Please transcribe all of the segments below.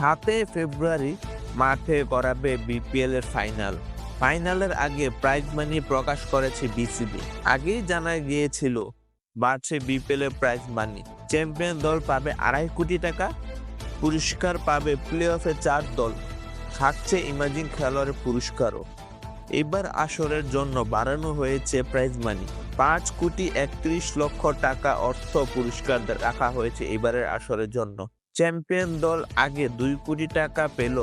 সাতই ফেব্রুয়ারি মাঠে করাবে বিপিএল এর ফাইনাল। ফাইনালের আগে প্রাইজ মানি প্রকাশ করেছে বিসিবি। আগেই জানা গিয়েছিল, বাড়ছে বিপিএল এর প্রাইজ মানি। চ্যাম্পিয়ন দল পাবে আড়াই কোটি টাকা, পুরস্কার পাবে প্লে অফে চার দল। থাকছে ইমাজিন খেলোয়াড়ের পুরস্কারও। এবার আসরের জন্য বাড়ানো হয়েছে প্রাইজ মানি। পাঁচ কোটি একত্রিশ লক্ষ টাকা অর্থ পুরস্কার রাখা হয়েছে এবারের আসরের জন্য। চ্যাম্পিয়ন দল আগে দুই কোটি টাকা পেল,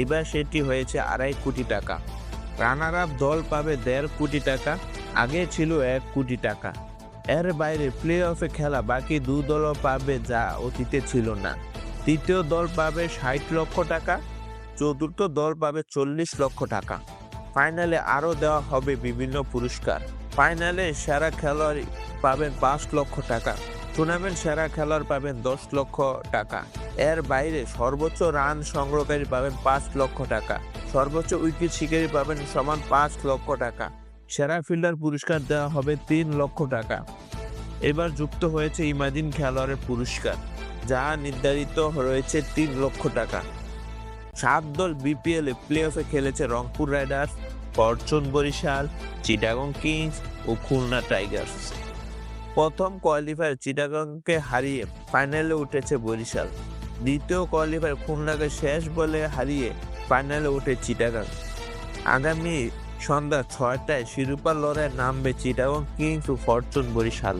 এবার সেটি হয়েছে আড়াই কোটি টাকা। রানার আপ দল পাবে দেড় কোটি টাকা, আগে ছিল এক কোটি টাকা। এর বাইরে প্লে অফে খেলা বাকি দু দলও পাবে যা অতীতে ছিল না। তৃতীয় দল পাবে ষাট লক্ষ টাকা, চতুর্থ দল পাবে চল্লিশ লক্ষ টাকা। ফাইনালে আরও দেওয়া হবে বিভিন্ন পুরস্কার। ফাইনালে সেরা খেলোয়াড় পাবেন পাঁচ লক্ষ টাকা। টুর্নামেন্ট সেরা খেলোয়াড় পাবেন দশ লক্ষ টাকা। এর বাইরে সর্বোচ্চ রান সংগ্রহকারী পাবেন পাঁচ লক্ষ টাকা। সর্বোচ্চ উইকেট শিকারী পাবেন সমান পাঁচ লক্ষ টাকা। সেরা ফিল্ডার পুরস্কার দেওয়া হবে তিন লক্ষ টাকা। এবার যুক্ত হয়েছে ইমাদিন খেলোয়াড়ের পুরস্কার, যা নির্ধারিত রয়েছে তিন লক্ষ টাকা। সাত দল বিপিএল এ প্লে অফে খেলেছে Rangpur Riders, Fortune Barishal, Chittagong Kings ও খুলনা টাইগার্স। প্রথম কোয়ালিফায়ার চিটাগংকে হারিয়ে ফাইনালে উঠেছে বরিশাল। দ্বিতীয় কোয়ালিফায়ার খুলনাকে শেষ বলে হারিয়ে ফাইনালে উঠে চিটাগাং। আগামী সন্ধ্যা ছয়টায় শিরোপা লড়াই নামবে চিটাগং কিংস ফরচুন বরিশাল।